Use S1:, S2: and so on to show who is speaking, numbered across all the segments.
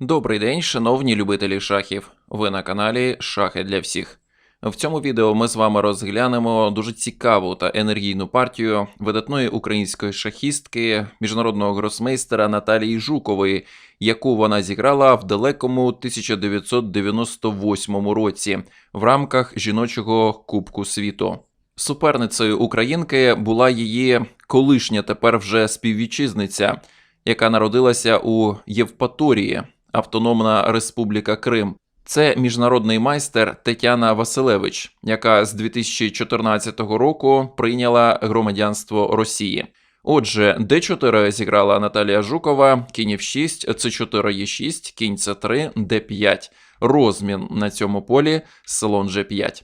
S1: Добрий день, шановні любителі шахів. Ви на каналі Шахи для всіх. В цьому відео ми з вами розглянемо дуже цікаву та енергійну партію видатної української шахістки, міжнародного гросмейстера Наталії Жукової, яку вона зіграла в далекому 1998 році в рамках жіночого Кубку світу. Суперницею українки була її колишня тепер вже співвітчизниця, яка народилася у Євпаторії, Автономна Республіка Крим. Це міжнародний майстер Тетяна Василевич, яка з 2014 року прийняла громадянство Росії. Отже, Д4 зіграла Наталія Жукова, кінь F6, С4 Е6, кінь С3, Д5. Розмін на цьому полі слон G5.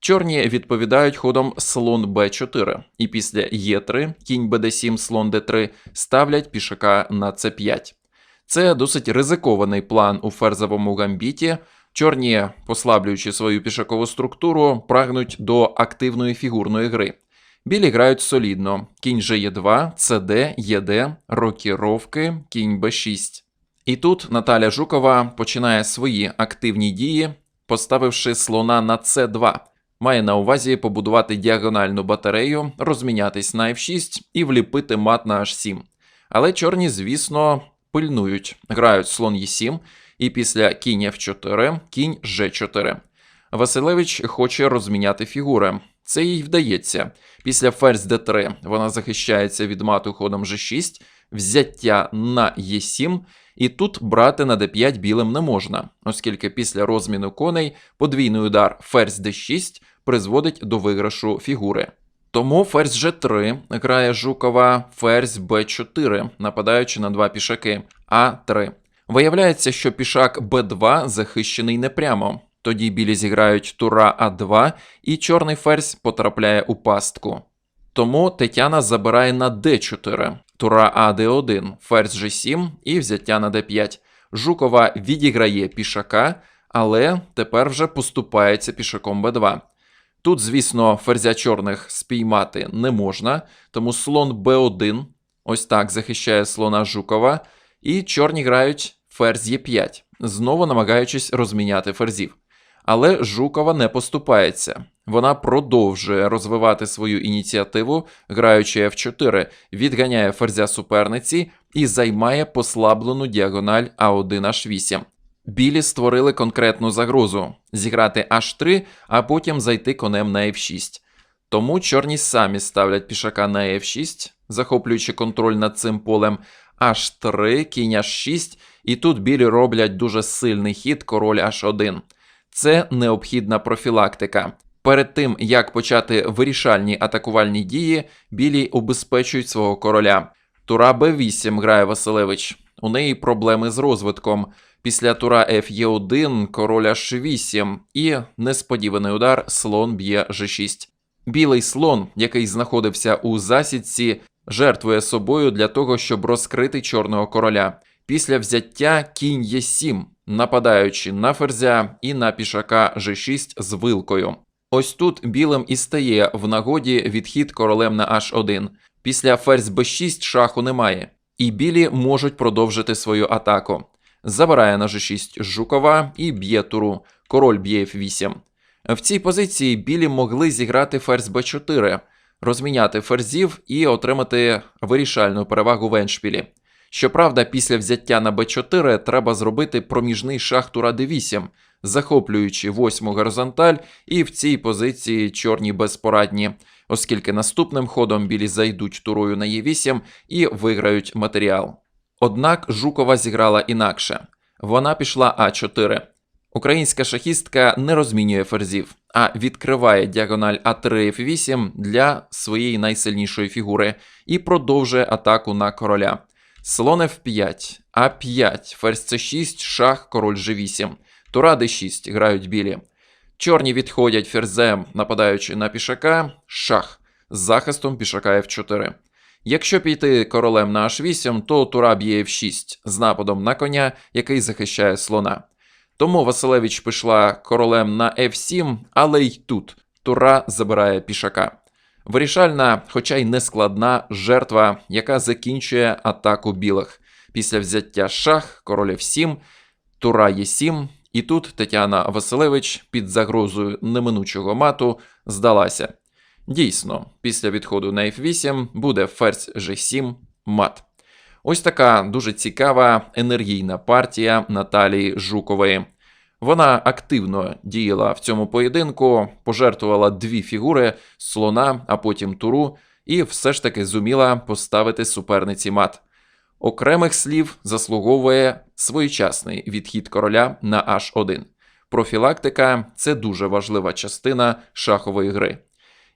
S1: Чорні відповідають ходом слон Б4, і після Е3, кінь БД7, слон Д3 ставлять пішака на С5. Це досить ризикований план у ферзовому гамбіті. Чорні, послаблюючи свою пішакову структуру, прагнуть до активної фігурної гри. Білі грають солідно: кінь Ж2, ЦД, ЄД, рокіровки, кінь Б6. І тут Наталя Жукова починає свої активні дії, поставивши слона на С2. Має на увазі побудувати діагональну батарею, розмінятись на F6 і вліпити мат на H7. Але чорні, звісно, пильнують, грають слон Е7, і після кінь F4, кінь G4. Василевич хоче розміняти фігури. Це їй вдається. Після ферзь d3 вона захищається від мату ходом G6, взяття на Е7, і тут брати на d5 білим не можна, оскільки після розміну коней подвійний удар ферзь d6 призводить до виграшу фігури. Тому ферзь G3 грає Жукова, ферзь b4, нападаючи на два пішаки А3. Виявляється, що пішак Б2 захищений непрямо. Тоді білі зіграють тура А2, і чорний ферзь потрапляє у пастку. Тому Тетяна забирає на Д4, тура А Д1, ферзь G7 і взяття на Д5. Жукова відіграє пішака, але тепер вже поступається пішаком Б2. Тут, звісно, ферзя чорних спіймати не можна, тому слон Б1 ось так захищає слона Жукова, і чорні грають ферзь Е5, знову намагаючись розміняти ферзів. Але Жукова не поступається. Вона продовжує розвивати свою ініціативу, граючи F4, відганяє ферзя суперниці і займає послаблену діагональ А1H8. Білі створили конкретну загрозу зіграти H3, а потім зайти конем на F6. Тому чорні самі ставлять пішака на F6, захоплюючи контроль над цим полем H3, кінь H6, і тут білі роблять дуже сильний хід король H1. Це необхідна профілактика. Перед тим як почати вирішальні атакувальні дії, білі убезпечують свого короля. Тура Б8 грає Василевич. У неї проблеми з розвитком. Після тура Ф'Е1 король H8 і несподіваний удар слон б'є G6. Білий слон, який знаходився у засідці, жертвує собою для того, щоб розкрити чорного короля. Після взяття кінь Е7, нападаючи на ферзя і на пішака G6 з вилкою. Ось тут білим і стає в нагоді відхід королем на H1. Після ферзь b6 шаху немає, і білі можуть продовжити свою атаку. Забирає на G6 Жукова і б'є туру. Король б'є F8. В цій позиції білі могли зіграти ферзь b4, розміняти ферзів і отримати вирішальну перевагу в еншпілі. Щоправда, після взяття на b4 треба зробити проміжний шах тура d8, захоплюючи восьму горизонталь, і в цій позиції чорні безпорадні, оскільки наступним ходом білі зайдуть турою на e8 і виграють матеріал. Однак Жукова зіграла інакше. Вона пішла А4. Українська шахістка не розмінює ферзів, а відкриває діагональ А3Ф8 для своєї найсильнішої фігури і продовжує атаку на короля. Слон F5, А5, ферзь С6, шах, король G8, тура D6 грають білі. Чорні відходять ферзем, нападаючи на пішака, шах з захистом пішака F4. Якщо піти королем на H8, то тура б'є F6 з нападом на коня, який захищає слона. Тому Василевич пішла королем на F7, але й тут тура забирає пішака. Вирішальна, хоча й не складна жертва, яка закінчує атаку білих. Після взяття шах, король F7, Тура Є7, і тут Тетяна Василевич під загрозою неминучого мату здалася. Дійсно, після відходу на F8 буде ферзь G7 мат. Ось така дуже цікава енергійна партія Наталії Жукової. Вона активно діяла в цьому поєдинку, пожертвувала дві фігури слона, а потім туру, і все ж таки зуміла поставити суперниці мат. Окремих слів заслуговує своєчасний відхід короля на H1. Профілактика це дуже важлива частина шахової гри.